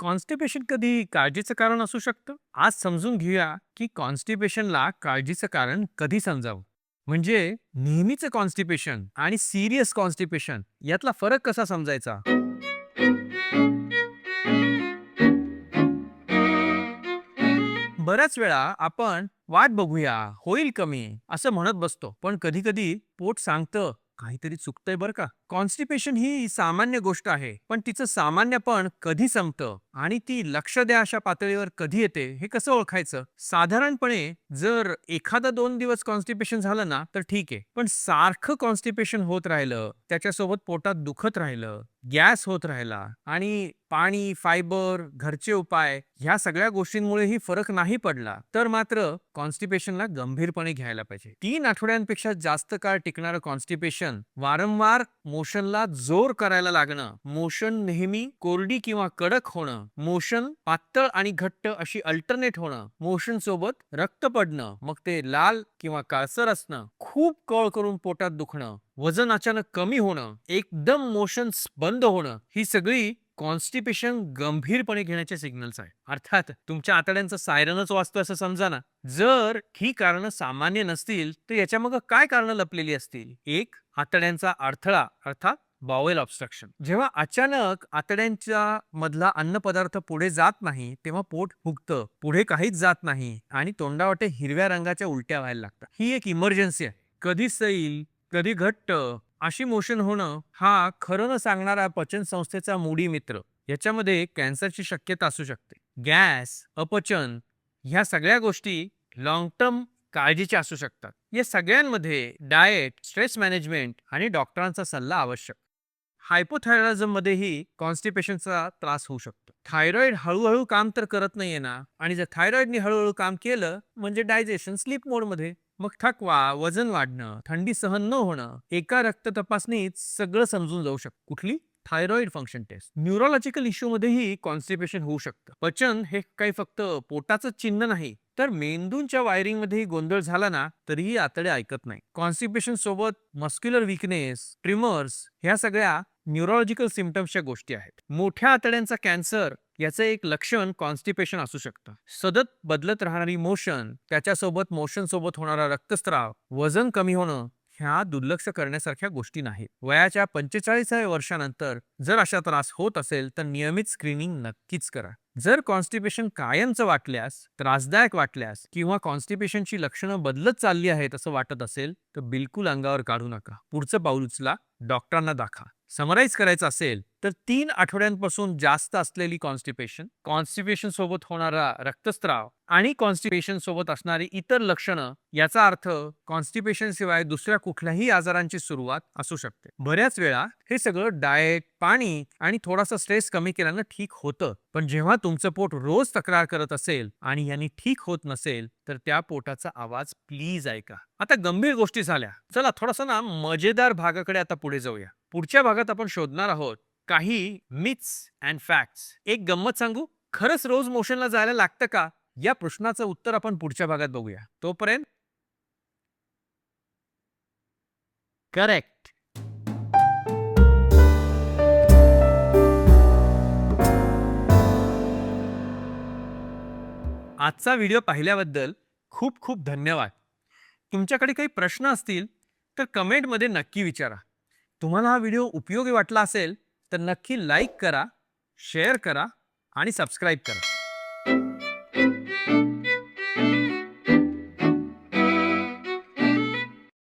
Constipation कधी काळजीचं कारण असू शकतं? आज समजून घेऊया की कॉन्स्टिपेशनला काळजीचं कारण कधी समजावं. म्हणजे नेहमीचं कॉन्स्टिपेशन आणि सिरियस कॉन्स्टिपेशन यातला फरक कसा समजायचा? बऱ्याच वेळा आपण वाट बघूया होईल कमी असं म्हणत बसतो. पण कधी कधी पोट सांगतं काहीतरी चुकतंय बरं का. कॉन्स्टिपेशन ही सामान्य गोष्ट आहे पण तिचं सामान्यपण कधी संपतं आणि ती लक्ष द्या अशा पातळीवर कधी येते हे कसं ओळखायचं? साधारणपणे जर एखादा दोन दिवस कॉन्स्टिपेशन झालं ना तर ठीक आहे. पण सारखं कॉन्स्टिपेशन होत राहिलं त्याच्यासोबत पोटात दुखत राहिलं गॅस होत राहिला आणि पाणी फायबर घरचे उपाय ह्या सगळ्या गोष्टींमुळेही फरक नाही पडला. तर मात्र कॉन्स्टिपेशनला गंभीरपणे घ्यायला पाहिजे. तीन आठवड्यांपेक्षा जास्त काळ टिकणारं कॉन्स्टिपेशन वारंवार मोशनला जोर करायला लागणं मोशन नेहमी कोरडी किंवा कडक होणं मोशन पातळ आणि घट्ट अशी अल्टरनेट होणं मोशन सोबत रक्त पडणं मग ते लाल किंवा काळसर असणं खूप कळ करून पोटात दुखणं वजन अचानक कमी होणं एकदम मोशन्स बंद होणं ही सगळी कॉन्स्टिपेशन गंभीरपणे घेण्याचे सिग्नल्स आहे. अर्थात तुमच्या आतड्यांचं सायरनच वाचतो असं समजा ना. जर ही कारणं सामान्य नसतील तर याच्या मग काय कारणं लपलेली असतील? एक आतड्यांचा अडथळा अर्थात बावेल ऑब्स्ट्रक्शन जेव्हा अचानक आतड्यांच्या मधला अन्नपदार्थ पुढे जात नाही तेव्हा पोट फुगतं पुढे काहीच जात नाही आणि तोंडावाटे हिरव्या रंगाच्या उलट्या व्हायला लागतात. ही एक इमर्जन्सी आहे. कधी सैल कधी घट्ट अशी मोशन होणं हा खरं न सांगणारा पचन संस्थेचा मूडी मित्र. याच्यामध्ये कॅन्सरची शक्यता असू शकते. गॅस अपचन ह्या सगळ्या गोष्टी लॉंग टर्म काळजीच्या असू शकतात. या सगळ्यांमध्ये डाएट स्ट्रेस मॅनेजमेंट आणि डॉक्टरांचा सल्ला आवश्यक. हायपोथायरॉइझममध्येही कॉन्स्टिपेशनचा त्रास होऊ शकतो. थायरॉइड हळूहळू काम तर करत नाहीये ना. आणि जर थायरॉइडने हळूहळू काम केलं म्हणजे डायजेशन स्लीप मोडमध्ये. मग थकवा वजन वाढणं थंडी सहन न होणं एका रक्त तपासणीत सगळं समजून जाऊ शकतं. कुठली? Thyroid function test. न्यूरोलॉजिकल इश्यूमध्येही कॉन्स्टिपेशन होऊ शकतं. पचन हे काही फक्त पोटाचं चिन्ह नाही. तर मेंदूंच्या वायरिंगमध्येही गोंधळ झाला ना तरीही आतडे ऐकत नाही. कॉन्स्टिपेशन सोबत मस्क्युलर विकनेस ट्रिमर्स ह्या सगळ्या न्यूरोलॉजिकल सिमटम्सच्या गोष्टी आहेत. मोठ्या आतड्यांचा कॅन्सर याचं एक लक्षण कॉन्स्टिपेशन असू शकतं. सतत बदलत राहणारी मोशन त्याच्यासोबत मोशन सोबत होणारा रक्तस्राव वजन कमी होणं ह्या दुर्लक्ष करण्यासारख्या गोष्टी नाहीत. वयाच्या पंचेचाळीसाव्या वर्षानंतर जर अशा त्रास होत असेल तर नियमित स्क्रीनिंग नक्कीच करा. जर कॉन्स्टिपेशन कायमचं वाटल्यास त्रासदायक वाटल्यास किंवा कॉन्स्टिपेशनची लक्षणं बदलत चालली आहेत असं वाटत असेल तर बिलकुल अंगावर काढू नका. पुढचं पाऊल उचला डॉक्टरांना दाखवा. समराईज करायचं असेल तर तीन आठवड्यांपासून जास्त असलेली कॉन्स्टिपेशन कॉन्स्टिपेशन सोबत होणारा रक्तस्राव आणि कॉन्स्टिपेशन सोबत असणारी इतर लक्षणं याचा अर्थ कॉन्स्टिपेशन शिवाय दुसऱ्या कुठल्याही आजारांची सुरुवात असू शकते. बऱ्याच वेळा हे सगळं डाएट पाणी आणि थोडासा स्ट्रेस कमी केल्यानं ठीक होतं. पण जेव्हा तुमचं पोट रोज तक्रार करत असेल आणि यांनी ठीक होत नसेल तर त्या पोटाचा आवाज प्लीज ऐका. आता गंभीर गोष्टी झाल्या. चला थोडासा ना मजेदार भागाकडे आता पुढे जाऊया. पुढच्या भागात आपण शोधणार आहोत काही मिथ्स अँड फॅक्ट्स एक गंमत सांगू? खरंच रोज मोशनला जायला लागतं का? या प्रश्नाचं उत्तर आपण पुढच्या भागात बघूया. तोपर्यंत करेक्ट आजचा व्हिडिओ पाहिल्याबद्दल खूप खूप धन्यवाद. तुमच्याकडे काही प्रश्न असतील तर कमेंटमध्ये नक्की विचारा. तुम्हाला हा व्हिडिओ उपयोगी वाटला असेल तर नक्की लाईक करा शेअर करा आणि सबस्क्राईब करा.